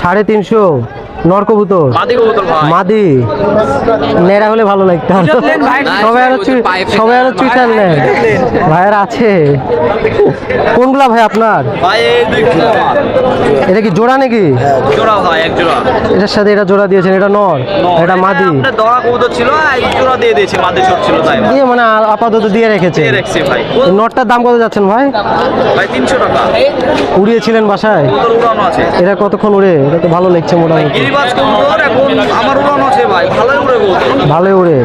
সাড়ে তিনশো। নরকবুতর। মাদি নেড়া হলে ভালো লাগতো সবাই আরও সবাই আরও চুইটার নেয় ভাইয়ের আছে। কোনগুলা ভাই আপনার। এটা কি জোড়া নাকি? জোড়া ভাই এক জোড়া। এটার সাথে এটা জোড়া দিয়েছেন এটা নর। এটা মাদি। দড়া কবুতর ছিল জোড়া দিয়ে দিয়েছি মাদি ছোট ছিল তাই দিয়ে মানে আপাতত দিয়ে রেখেছে। দিয়ে রেখেছি ভাই। এই নটটার দাম কত যাচ্ছেন ভাই? ভাই তিনশো টাকা। উড়িয়েছিলেন বাসায়? উড়ানো আছে। এটা কতক্ষণ উড়ে? এটা তো ভালো লাগছে মোটামুটি। গিরিবাজ কবুতর এখন আমার উড়ানো আছে ভাই ভালোই উড়ে ভালোই উড়ে।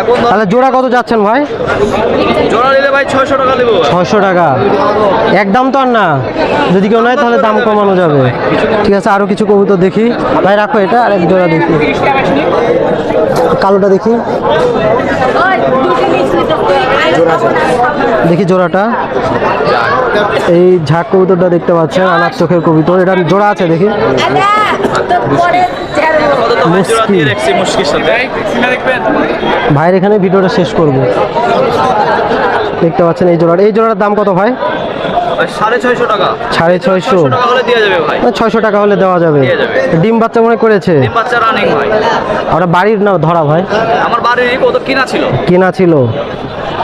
এখন তাহলে জোড়া কত যাচ্ছেন ভাই? জোড়া নিলে ভাই ছয়শো টাকা দেবো ছয়শো টাকা। একদম তো আর না। যদি কেউ নেয় তাহলে দাম কমানো যাবে। ঠিক আছে আরও কিছু কবুতর দেখি। ভাই রাখো এটা আর এক জোড়া দেখি। কালোটা দেখি। দেখি জোড়াটা। এই ঝাঁক কবুতরটা দেখতে পাচ্ছেন আনার চোখের কবুতর। এটা জোড়া আছে, দেখি। ভাইয়ের এখানে ভিডিওটা শেষ করব। দেখতে পাচ্ছেন এই জোড়াটা। এই জোড়ার দাম কত ভাই? সাড়ে ছয়শো টাকা। সাড়ে ছয়শো। টাকা হলে দেওয়া যাবে ভাই। ছয়শো টাকা হলে দেওয়া যাবে। ডিম বাচ্চা মনে করেছে? ডিম বাচ্চা রানিং ভাই। ওটা বাড়ির না ধরা ভাই? আমার বাড়ির কত কিনা ছিল। কেনা ছিল।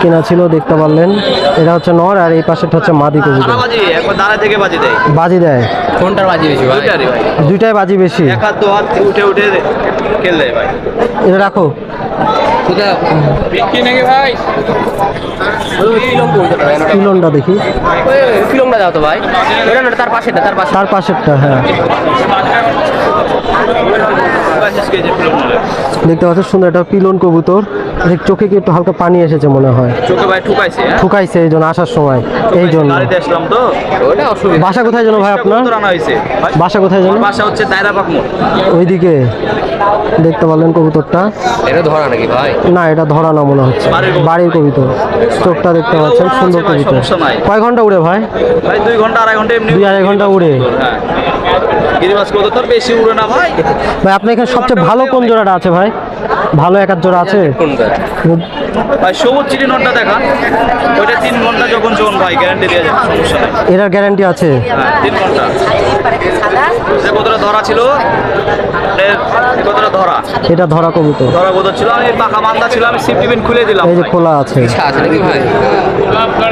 কেনা ছিল দেখতে পারলেন। এটা হচ্ছে নর আর এই পাশেটা হচ্ছে মাদি সারা বাজি একবার দাঁড়া থেকে বাজি দেয়। বাজি দেয়? কোনটার বাজি বেশি ভাই? দুইটাই বাজি বেশি? এক হাত দু হাত উঠে উঠে খেল ভাই। এটা রাখো। পিলনটা দেখি। দাও তো ভাই। তার পাশে তার পাশে তার পাশেরটা হ্যাঁ। দেখতে পাচ্ছেন সুন্দর একটা পিলন কবুতর। চোখে কি একটু হালকা পানি এসেছে মনে হয়? চোখে ভাই ঠুকাইছে হ্যাঁ? ঠুকাইছে এই জন্য আসার সময়। এই জন্য। আসলাম তো ওটা অসুবিধা। বাসা কোথায় যেন ভাই আপনার? কবুতর বাসা কোথায় যেন? বাসা হচ্ছে দায়রা পাকমোড় ওইদিকে। দেখতে পারলেন কবুতরটা। এটা ধরা নাকি ভাই? না এটা ধরা না মনে হচ্ছে। বাড়ির কবুতর। কবিতর। চোখটা দেখতে পাচ্ছেন সুন্দর কবিতর। কয় ঘণ্টা উড়ে ভাই? ভাই দুই ঘণ্টা আড়াই ঘণ্টা এমনি দুই আড়াই ঘণ্টা উড়ে। হ্যাঁ। গিরিবাস কত তোর বেশি উড়ে না ভাই। ভাই আপনার এখানে সবচেয়ে ভালো কোন জোড়াটা আছে ভাই? ভালো এক আধ জোড়া আছে? ভাই সবুজ চিলি নোটটা দেখান। ওইটা তিন ঘণ্টা যখন যখন ভাই গ্যারান্টি দেওয়া যাবে সমস্যা নাই। এটার গ্যারান্টি আছে? হ্যাঁ তিন ঘণ্টা যে কতটা ধরা ছিল? কতটা ধরা? এটা ধরা কবুতর। ধরা কত ছিল। আমি পাখা বান্ধা ছিল আমি সিফ টিফিন খুলে দিলাম এই যে খোলা আছে। আছে নাকি ভাই?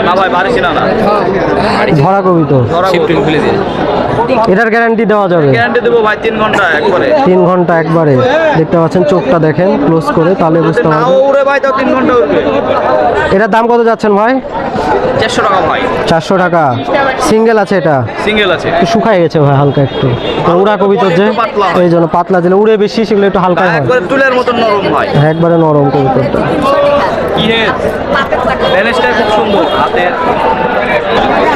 না ভাই বাড়ি ছিল না। ধরা কবিতর। ধরা খুলে দিন। এটার গ্যারান্টি দেওয়া যাবে। গ্যারান্টি দেবো ভাই তিন ঘণ্টা একবারে। তিন ঘণ্টা একবারে। দেখতে পাচ্ছেন চোখটা দেখেন ক্লোজ করে তাহলে বুঝতে পারবেন। উড়ে ভাই তাও তিন ঘণ্টা উঠবে এটার দাম কত যাচ্ছেন ভাই? চারশো টাকা ভাই। চারশো টাকা। সিঙ্গেল আছে এটা? সিঙ্গেল আছে। একটু শুকায় গেছে ভাই হালকা একটু। তো উড়া কবিতর যে এই জন্য পাতলা দিলে উড়ে বেশি সেগুলো একটু হালকা হয়। একবারে তুলের মতন নরম হ্যাঁ, একবারে নরম কবুতরটা কি হে ম্যানেজটা খুব সুন্দর হাতের।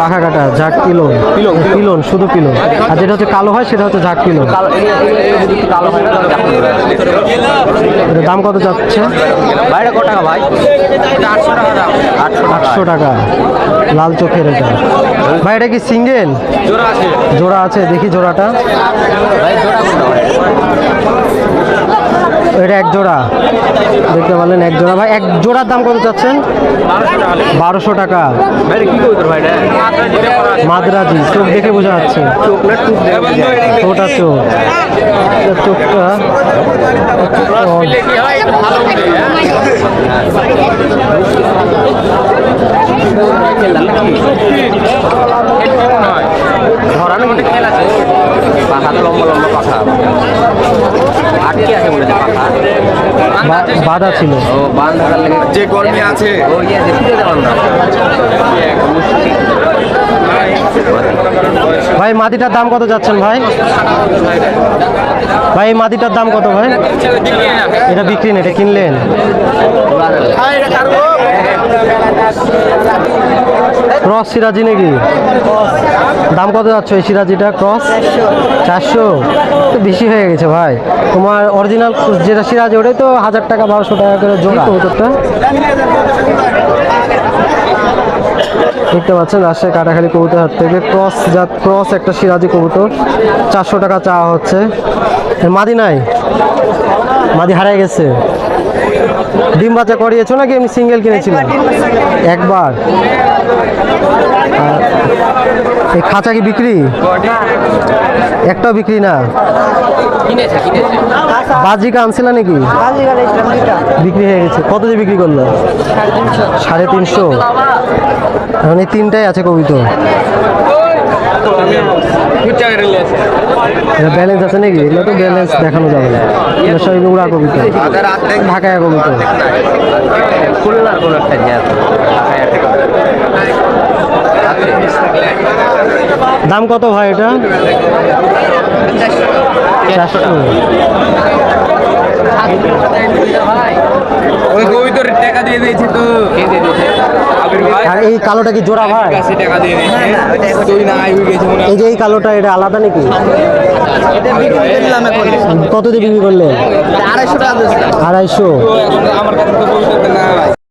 পাখা কাটা ঝাঁক পিলন পিলন পিলন শুধু পিলন আর যেটা হচ্ছে কালো হয় সেটা হচ্ছে ঝাঁক পিলন দাম কত যাচ্ছে? বাইরে কত টাকা ভাই? আটশো টাকা। আটশো টাকা। লাল চোখের এটা। ভাই এটা কি সিঙ্গেল? জোড়া আছে। দেখি জোড়াটা। এটা এক জোড়া। দেখতে পারলেন এক জোড়া। ভাই এক জোড়ার দাম কত চাচ্ছেন? বারোশো টাকা মাদ্রাজি চোখ দেখে বোঝা যাচ্ছে। ওটা চোখ। চোখটা কি? একটু নাকি খেল আছে। পাখা তো লম্বা লম্বা পাখা। আটকে আছে মনে হয় পাখা। বাঁধা ছিল। ও বান ধরার লেগে যে গরমি আছে। ও ইয়ে আছে। দেওয়ার না ভাই মাটিটার দাম কত যাচ্ছেন ভাই? ভাই এই মাটিটার দাম কত ভাই? এটা বিক্রি না এটা কিনলেন? ক্রস সিরাজি নাকি? দাম কত যাচ্ছে এই সিরাজিটা ক্রস চারশো? তো বেশি হয়ে গেছে ভাই। তোমার অরিজিনাল যেটা সিরাজি ওটাই তো হাজার টাকা বারোশো টাকা করে জোড়া। কবুতরটা দেখতে পাচ্ছেন রাজশাহী কাটাখালি কবুতর হাট থেকে ক্রস জাত ক্রস একটা সিরাজি কবুতর। চারশো টাকা চাওয়া হচ্ছে। মাদি নাই? মাদি হারাই গেছে। ডিম বাচ্চা করিয়েছো নাকি এমনি সিঙ্গেল কিনেছিলাম। একবার। এই খাঁচা কি বিক্রি? একটাও বিক্রি না? বাজি আনছিল নাকি? বিক্রি হয়ে গেছে। কত দিয়ে বিক্রি করল? সাড়ে তিনশো। মানে তিনটাই আছে কবিতা এটা ব্যালেন্স আছে নাকি? এগুলো তো ব্যালেন্স দেখানো যাবে না। উড়া কবিতা। ঢাকায় কবিতা। দাম কত ভাই এটা? চারশো। ওই কবিতর টাকা দিয়ে দিয়েছে তো। ভাই। আর এই কালোটা কি জোড়া ভাই? কাছে টাকা দিয়ে দিয়েছে। তুই না আই গেছে। এই যে এই কালোটা এটা আলাদা নাকি? কত দিয়ে বিক্রি করলেন? আড়াইশো আড়াইশো। আমার কাছে তো না